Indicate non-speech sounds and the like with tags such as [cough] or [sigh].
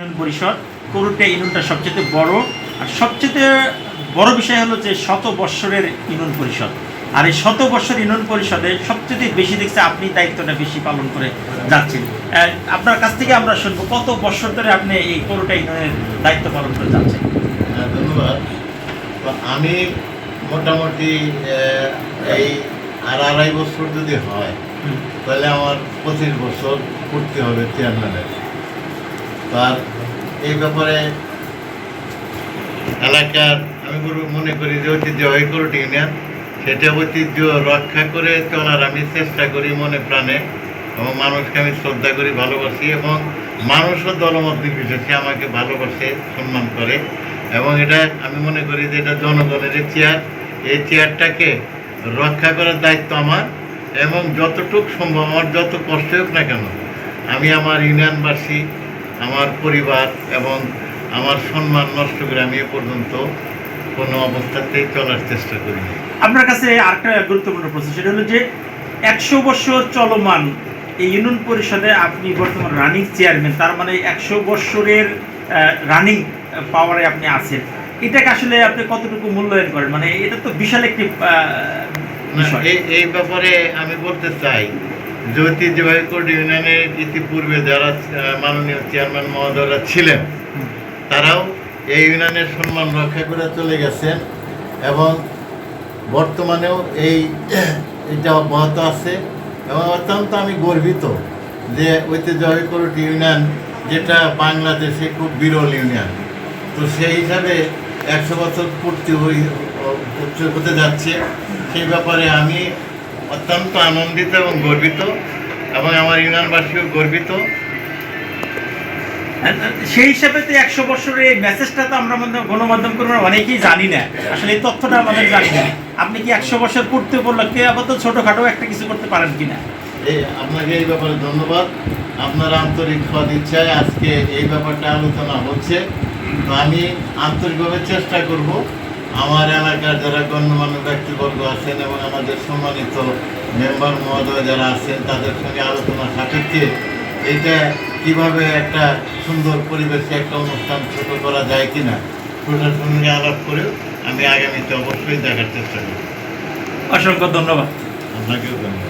Union পরিষদ করুটে ইউনিয়নটা সবচেয়ে বড় আর সবচেয়ে বড় বিষয় হলো যে শত বৎসরের ইউনিয়ন পরিষদ। আর এই শত বৎসর ইউনিয়ন পরিষদে সবচেয়ে বেশি দেখছে আপনি দায়িত্বটা বেশি পালন করে যাচ্ছেন। আপনার কাছ থেকে আমরা শুনব কত বৎসর ধরে আপনি এই করুটে ইউনিয়নের দায়িত্ব পালন করে যাচ্ছেন। হ্যাঁ, ধন্যবাদ। আমি মোটামুটি এই আর আড়াই বছর যদি হয় তাহলে আমার পঁচিশ বছর পূর্তি হবে চেয়ারম্যানের। তার এই ব্যাপারে এলাকার, আমি মনে করি যে ঐতিহ্য হয় করুট ইউনিয়ন সেটা ঐতিহ্য রক্ষা করে চলার আমি চেষ্টা করি মনে প্রাণে। এবং মানুষকে আমি শ্রদ্ধা করি, ভালোবাসি, এবং মানুষও দলমত নির্বিশেষে আমাকে ভালোবাসে, সম্মান করে। এবং এটা আমি মনে করি যে এটা জনগণের চেয়ার, এই চেয়ারটাকে রক্ষা করার দায়িত্ব আমার, এবং যতটুক সম্ভব, আমার যত কষ্ট হোক না কেন, আমি আমার ইউনিয়নবাসী আমার পরিবার এবং আমার সম্মান নষ্ট করে আমি এ পর্যন্ত কোনো অবস্থাতেই চলার চেষ্টা করি আপনার কাছে আরেকটা গুরুত্বপূর্ণ প্রশ্ন সেটা হলো যে একশো বছর চলমান এই ইউনিয়ন পরিষদে আপনি বর্তমান রানিং চেয়ারম্যান তার মানে একশো বছরের রানিং পাওয়ারে আপনি আছেন। এটাকে আসলে আপনি কতটুকু মূল্যায়ন করেন? মানে এটা তো বিশাল একটি এই ব্যাপারে আমি বলতে চাই ঐতিহ্যবাহী কোর্ট ইউনিয়নের ইতিপূর্বে যারা মাননীয় চেয়ারম্যান মহোদয়রা ছিলেন, তারাও এই ইউনিয়নের সম্মান রক্ষা করে চলে গেছেন এবং বর্তমানেও এই [clears throat] এটা অব্যাহত আছে এবং অত্যন্ত আমি গর্বিত যে ঐতিহ্যবাহী কোর্ট ইউনিয়ন, যেটা বাংলাদেশে খুব বিরল ইউনিয়ন, তো সেই হিসাবে একশো বছর পূর্তি হতে যাচ্ছে। সেই ব্যাপারে আমি অত্যন্ত আনন্দিত এবং গর্বিত এবং আমার ইউনিয়নবাসীও গর্বিত। সেই হিসাবে তো একশো বছরের এই মেসেজটা তো আমরা মধ্যে গণমাধ্যম কর্মীরা অনেকেই জানি না। আসলে এই তথ্যটা আমাদের জানি না। আপনি কি একশো বছর পূর্তি উপলক্ষে আবার তো ছোটোখাটো একটা কিছু করতে পারেন কিনা? এই আপনাকে এই ব্যাপারে ধন্যবাদ। আপনার আন্তরিক সদিচ্ছায় আজকে এই ব্যাপারটা আলোচনা হচ্ছে। তো আমি আন্তরিকভাবে চেষ্টা করব আমার এলাকার যারা গণ্যমান্য ব্যক্তিবর্গ আছেন এবং আমাদের সম্মানিত মেম্বার মহোদয় যারা আছেন তাদের সঙ্গে আলোচনা সাপেক্ষে এটা কীভাবে একটা সুন্দর পরিবেশে একটা অনুষ্ঠান ছোট করা যায় কি না সঙ্গে আলাপ করে আমি আগামীতে অবশ্যই দেখার চেষ্টা করব। অসংখ্য ধন্যবাদ। আপনাকেও ধন্যবাদ।